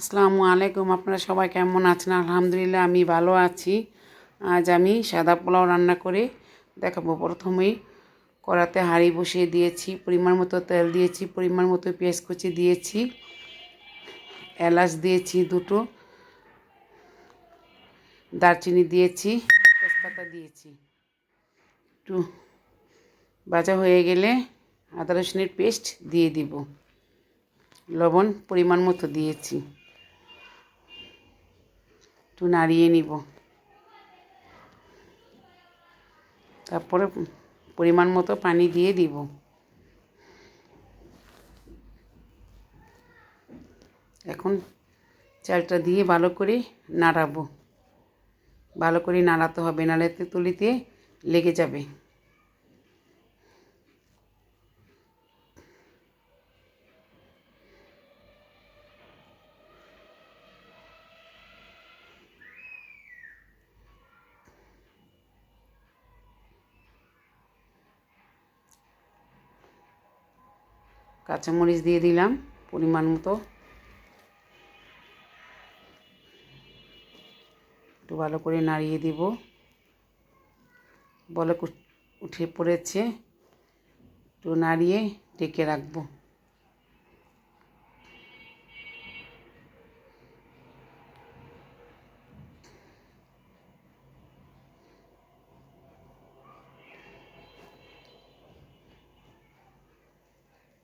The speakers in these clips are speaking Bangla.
আসসালামু আলাইকুম, আপনারা সবাই কেমন আছেন? আলহামদুলিল্লাহ, আমি ভালো আছি। আজ আমি সাদা পোলাও রান্না করে দেখাবো। প্রথমেই কড়াতে হাঁড়ি বসিয়ে দিয়েছি, পরিমাণ মতো তেল দিয়েছি, পরিমাণ মতো পেঁয়াজ কুচি দিয়েছি, এলাচ দিয়েছি দুটো, দারচিনি দিয়েছি, তেজপাতা দিয়েছি। একটু ভাজা হয়ে গেলে আদা রসুনের পেস্ট দিয়ে দিব। লবণ পরিমাণ মতো দিয়েছি। একটু নাড়িয়ে নিব। তারপরে পরিমাণ মতো পানি দিয়ে দিব। এখন চালটা দিয়ে ভালো করে নাড়াবো। ভালো করে নাড়াতে হবে, নাড়াতে তুলিতে লেগে যাবে। কাঁচামরিচ দিয়ে দিলাম, পরিমাণ মতো। একটু ভালো করে নাড়িয়ে দিব। বলে উঠে পড়েছে। একটু নাড়িয়ে ডেকে রাখব।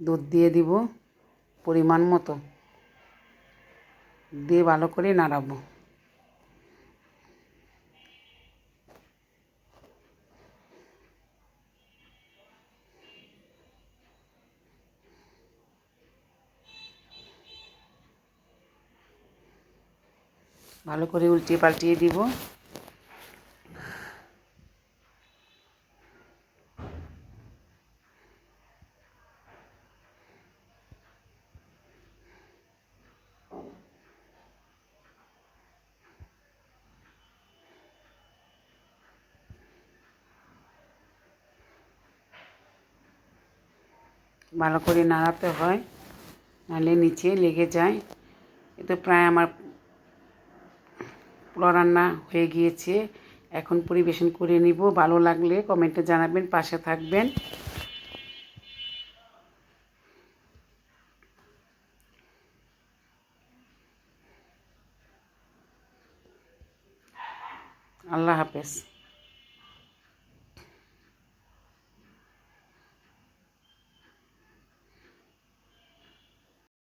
দুধ দিয়ে দিব পরিমাণ মতো। দিয়ে ভালো করে নাড়াবো। ভালো করে উল্টিয়ে পাল্টিয়ে দিব। ভালো করে নাড়াতে হয়। নাহলে নিচে লেগে যায়। এটা প্রায় আমার পুরো রান্না হয়ে গিয়েছে। এখন পরিবেশন করে নিব। ভালো লাগলে কমেন্টে জানাবেন, পাশে থাকবেন। আল্লাহ হাফেজ।